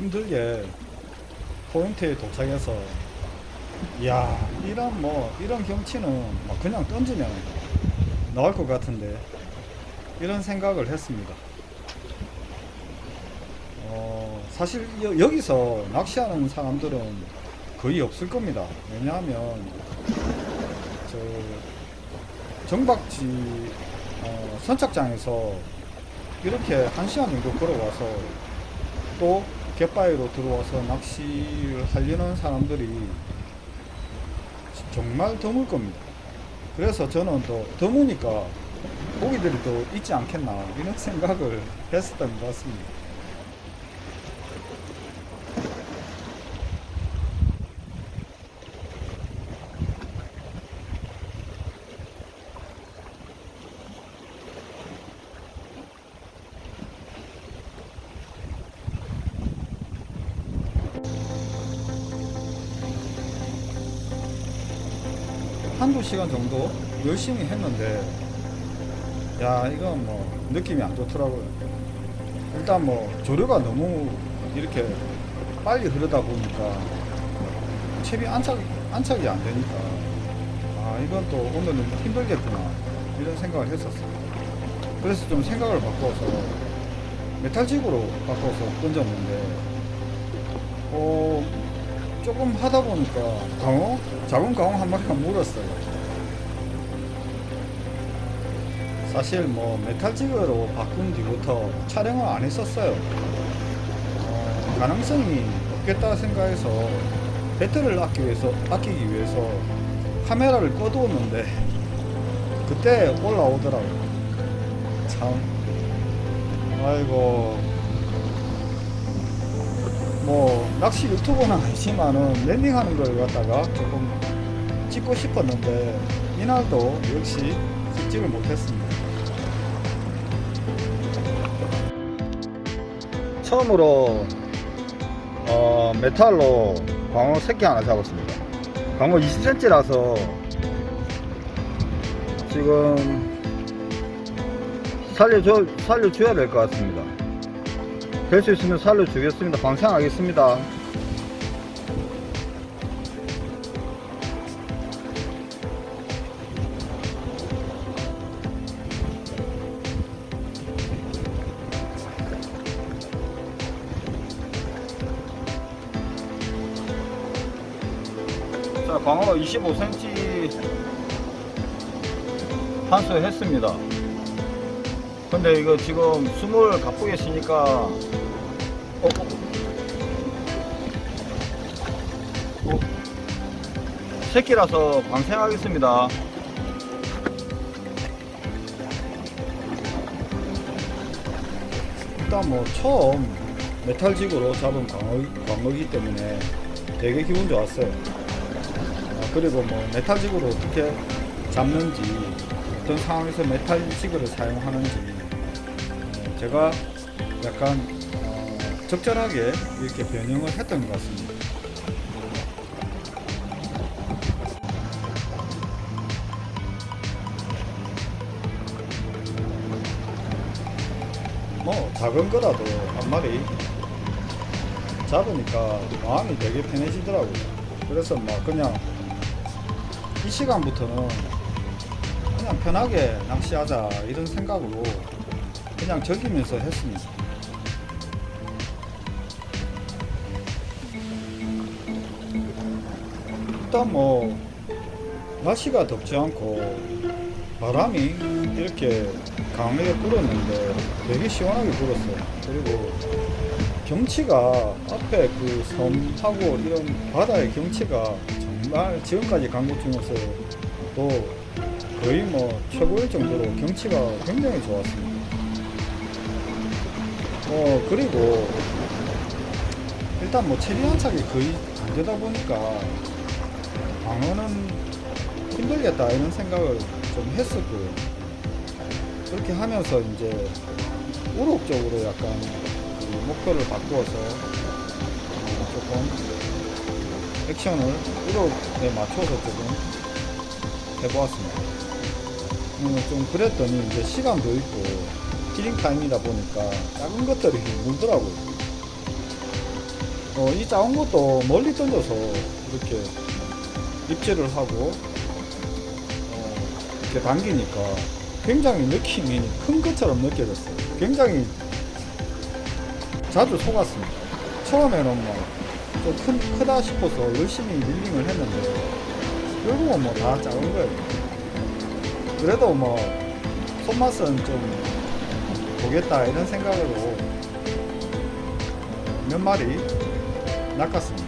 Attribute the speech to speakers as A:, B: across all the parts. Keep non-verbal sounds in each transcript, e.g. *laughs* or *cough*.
A: 힘들게 포인트에 도착해서 이야 이런 뭐 이런 경치는 막 그냥 던지면 나올 것 같은데 이런 생각을 했습니다. 어, 사실 여, 여기서 낚시하는 사람들은 거의 없을 겁니다. 왜냐하면 저 정박지 어, 선착장에서 이렇게 한 시간 정도 걸어와서 또 갯바위로 들어와서 낚시를 하려는 사람들이 정말 드물 겁니다. 그래서 저는 또 드무니까 고기들이 또 있지 않겠나 이런 *laughs* 생각을 했었던 것 같습니다. 한두 시간 정도 열심히 했는데 야 이건 뭐 느낌이 안 좋더라고요. 일단 뭐 조류가 너무 이렇게 빨리 흐르다 보니까 채비 안착, 안착이 안 되니까 아 이건 또 오늘은 힘들겠구나 이런 생각을 했었어요. 그래서 좀 생각을 바꿔서 메탈직으로 바꿔서 던졌는데 어 조금 하다 보니까 강어? 작은 강어 한 마리가 물었어요. 사실 뭐 메탈직으로 바꾼 뒤부터 촬영을 안 했었어요. 어, 가능성이 없겠다 생각해서 배터리를 아끼기 위해서, 아끼기 위해서 카메라를 꺼두었는데 그때 올라오더라고요. 참. 아이고. 뭐 낚시 유튜버는 아니지만은 랜딩하는 걸 갖다가 조금 찍고 싶었는데 이날도 역시 찍지를 못했습니다. 처음으로 어, 메탈로 광어 새끼 하나 잡았습니다. 광어 20cm라서 지금 살려줘 살려줘야 될 것 같습니다. 될 수 있으면 살려주겠습니다. 방생하겠습니다. 자, 광어 25cm 한수 했습니다. 근데 이거 지금 숨을 갖고 계시니까 어, 어. 어. 새끼라서 방생하겠습니다. 일단 뭐 처음 메탈직으로 잡은 광어, 광어이기 때문에 되게 기분 좋았어요. 아, 그리고 뭐 메탈직으로 어떻게 잡는지 어떤 상황에서 메탈직을 사용하는지 어, 제가 약간 어, 적절하게 이렇게 변형을 했던 것 같습니다. 뭐 작은 거라도 한 마리 잡으니까 마음이 되게 편해지더라고요. 그래서 막 그냥 이 시간부터는 그냥 편하게 낚시하자 이런 생각으로 그냥 즐기면서 했습니다. 일단 뭐 날씨가 덥지 않고 바람이 이렇게 강하게 불었는데 되게 시원하게 불었어요. 그리고 경치가 앞에 그 섬하고 이런 바다의 경치가 정말 지금까지 간 곳 중에서 또 거의 뭐 최고일 정도로 경치가 굉장히 좋았습니다. 어 그리고 일단 뭐 체리 한착이 거의 안 되다 보니까 방어는 힘들겠다 이런 생각을 좀 했었고요. 그렇게 하면서 이제 우럭 쪽으로 약간 그 목표를 바꾸어서 어, 조금 액션을 우럭에 맞춰서 조금 해보았습니다. 음, 좀 그랬더니 이제 시간도 있고 힐링 타임이다 보니까 작은 것들이 물더라고요. 어, 이 작은 것도 멀리 던져서 이렇게 입질을 하고 어, 이렇게 당기니까 굉장히 느낌이 큰 것처럼 느껴졌어요. 굉장히 자주 속았습니다. 처음에는 뭐좀 큰 크다 싶어서 열심히 릴링을 했는데 결국은 뭐 다 작은 거예요. 그래도 뭐 손맛은 좀 보겠다 이런 생각으로 몇 마리 낚았습니다.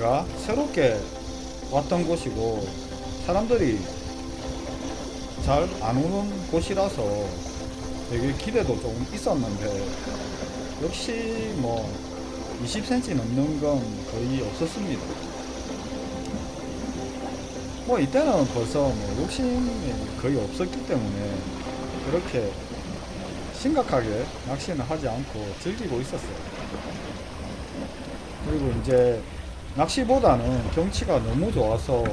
A: 제가 새롭게 왔던 곳이고 사람들이 잘 안 오는 곳이라서 되게 기대도 조금 있었는데 역시 뭐 20cm 넘는 건 거의 없었습니다. 뭐 이때는 벌써 뭐 욕심이 거의 없었기 때문에 그렇게 심각하게 낚시는 하지 않고 즐기고 있었어요. 그리고 이제 낚시보다는 경치가 너무 좋아서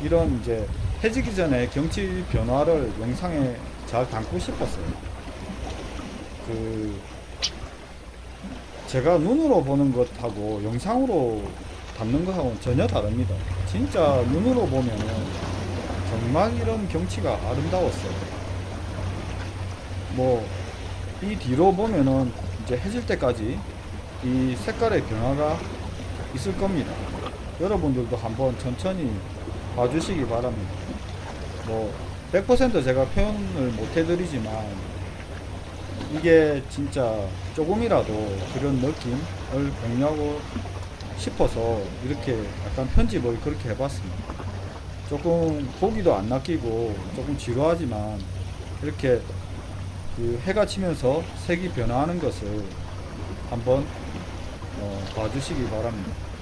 A: 이런 이제 해지기 전에 경치 변화를 영상에 잘 담고 싶었어요. 그 제가 눈으로 보는 것하고 영상으로 담는 것하고는 전혀 다릅니다. 진짜 눈으로 보면은 정말 이런 경치가 아름다웠어요. 뭐 이 뒤로 보면은 이제 해질 때까지 이 색깔의 변화가 있을 겁니다. 여러분들도 한번 천천히 봐주시기 바랍니다. 뭐, 100% 제가 표현을 못 해드리지만, 이게 진짜 조금이라도 그런 느낌을 공유하고 싶어서 이렇게 약간 편집을 그렇게 해봤습니다. 조금 보기도 안 낚이고 조금 지루하지만 이렇게 그 해가 치면서 색이 변화하는 것을 한번 어, 봐주시기 바랍니다.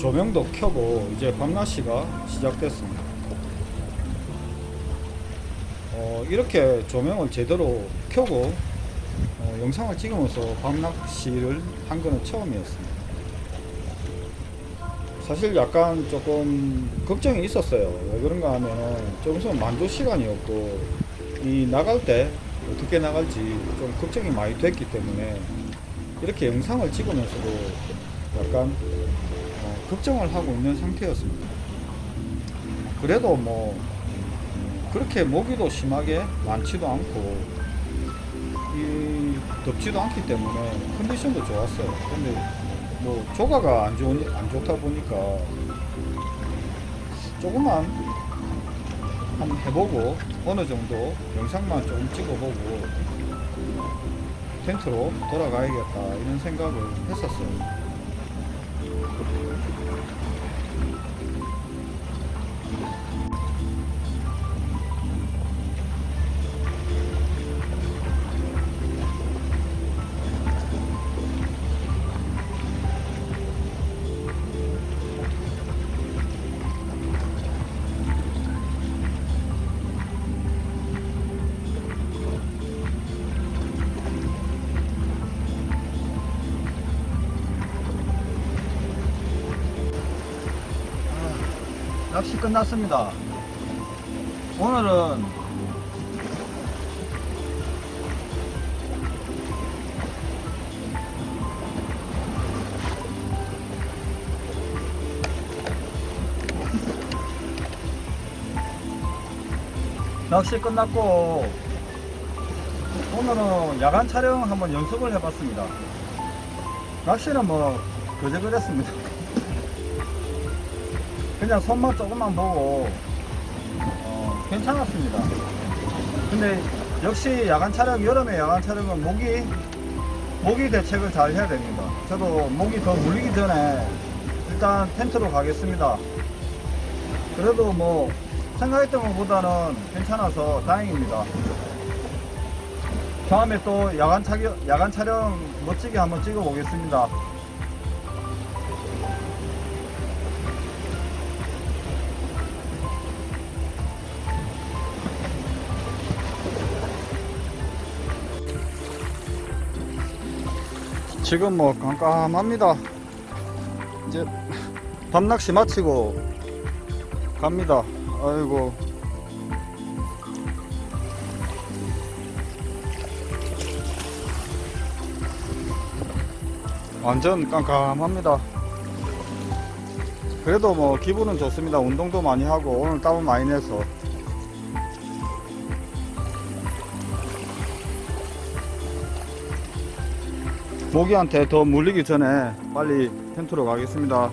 A: 조명도 켜고 이제 밤낮시가 시작됐습니다. 어, 이렇게 조명을 제대로 켜고 어, 영상을 찍으면서 밤낚시를 한 거는 처음이었습니다. 사실 약간 조금 걱정이 있었어요. 왜 그런가 하면은 좀 있으면 만조 시간이었고 이 나갈 때 어떻게 나갈지 좀 걱정이 많이 됐기 때문에 이렇게 영상을 찍으면서도 약간 어, 걱정을 하고 있는 상태였습니다. 그래도 뭐 그렇게 모기도 심하게 많지도 않고 이 덥지도 않기 때문에 컨디션도 좋았어요. 근데 뭐 조가가 안 좋으니 안 좋다 보니까 조금만 한번 해보고 어느 정도 영상만 조금 찍어보고 텐트로 돌아가야겠다 이런 생각을 했었어요. 낚시 끝났습니다. 오늘은 낚시 끝났고 오늘은 야간 촬영 한번 연습을 해봤습니다. 낚시는 뭐 그저 그랬습니다. 그냥 손만 조금만 보고 어, 괜찮았습니다. 근데 역시 야간 촬영 여름에 야간 촬영은 모기 모기 대책을 잘 해야 됩니다. 저도 모기 더 물리기 전에 일단 텐트로 가겠습니다. 그래도 뭐 생각했던 것보다는 괜찮아서 다행입니다. 다음에 또 야간 촬영 야간 촬영 멋지게 한번 찍어 보겠습니다. 지금 뭐 깜깜합니다. 이제 밤낚시 마치고 갑니다. 아이고. 완전 깜깜합니다. 그래도 뭐 기분은 좋습니다. 운동도 많이 하고 오늘 땀을 많이 내서 모기한테 더 물리기 전에 빨리 텐트로 가겠습니다.